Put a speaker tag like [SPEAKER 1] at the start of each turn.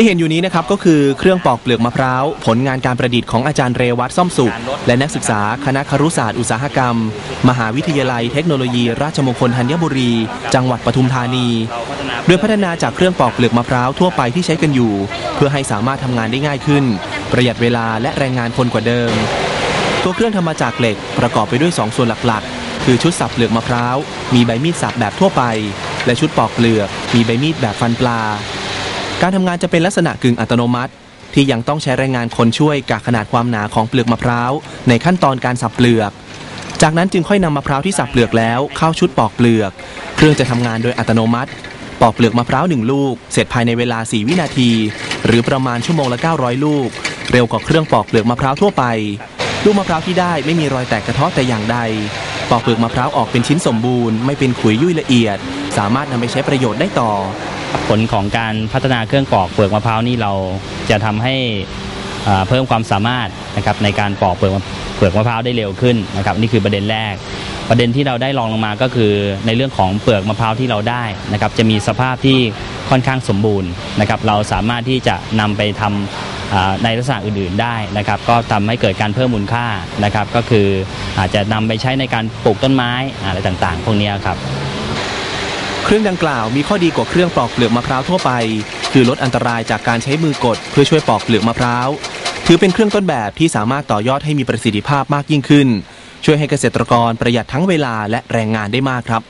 [SPEAKER 1] ที่เห็นอยู่นี้นะครับก็คือเครื่องปอกเปลือกมะพร้าว ผลงานการประดิษฐ์ของอาจารย์เรวัตซ่อมสุข และนักศึกษาคณะครุศาสตร์อุตสาหกรรม มหาวิทยาลัยเทคโนโลยี ราชมงคลธัญบุรี จังหวัดปทุมธานี โดยพัฒนาจากเครื่องปอกเปลือกมะพร้าวทั่วไปที่ใช้กันอยู่ เพื่อให้สามารถทำงานได้ง่ายขึ้น ประหยัดเวลาและแรงงานคนกว่าเดิม ตัวเครื่องทำมาจากเหล็กประกอบไปด้วย 2 ส่วนหลักๆ คือชุดสับเปลือกมะพร้าวมีใบมีดสับแบบทั่วไป และชุดปอกเปลือกมีใบมีดแบบฟันปลา การทำงานจะเป็นลักษณะกึ่งอัตโนมัติ ที่ยังต้องใช้แรงงานคนช่วยกะขนาดความหนาของเปลือกมะพร้าวในขั้นตอนการสับเปลือก จากนั้นจึงค่อยนำมะพร้าวที่สับเปลือกแล้วเข้าชุดปอกเปลือก เครื่องจะทำงานโดยอัตโนมัติ ปอกเปลือกมะพร้าวหนึ่งลูก เสร็จภายในเวลา 4 วินาที หรือประมาณชั่วโมงละ 900 ลูก เร็วกว่าเครื่องปอกเปลือกมะพร้าวทั่วไปลูกมะพร้าวที่ได้ไม่มีรอยแตกกระเทาะแต่อย่างใด ปอกเปลือกมะพร้าวออกเป็นชิ้นสมบูรณ์ไม่เป็นขุยยุ่ยละเอียด สามารถนำไปใช้ประโยชน์ได้ต่อ
[SPEAKER 2] ผลของการพัฒนาเครื่องปอกเปลือกมะพร้าวนี่เราจะทำให้เพิ่มความสามารถนะครับในการปอกเปลือกเปลือกมะพร้าวได้เร็วขึ้นนะครับนี่คือประเด็นแรก ประเด็นที่เราได้ลองลงมาก็คือในเรื่องของเปลือกมะพร้าวที่เราได้นะครับจะมีสภาพที่ค่อนข้างสมบูรณ์นะครับเราสามารถที่จะนำไปทำอ่าในลักษณะอื่นๆได้นะครับก็ทำให้เกิดการเพิ่มมูลค่านะครับก็คืออาจจะนำไปใช้ในการปลูกต้นไม้อะไรต่างๆ พวกนี้ครับ
[SPEAKER 1] เครื่องดังกล่าวมีข้อดีกว่าเครื่องปอกเปลือกมะพร้าวทั่วไป คือลดอันตรายจากการใช้มือกดเพื่อช่วยปอกเปลือกมะพร้าวถือเป็นเครื่องต้นแบบที่สามารถต่อยอดให้มีประสิทธิภาพมากยิ่งขึ้น ช่วยให้เกษตรกรประหยัดทั้งเวลาและแรงงานได้มากครับ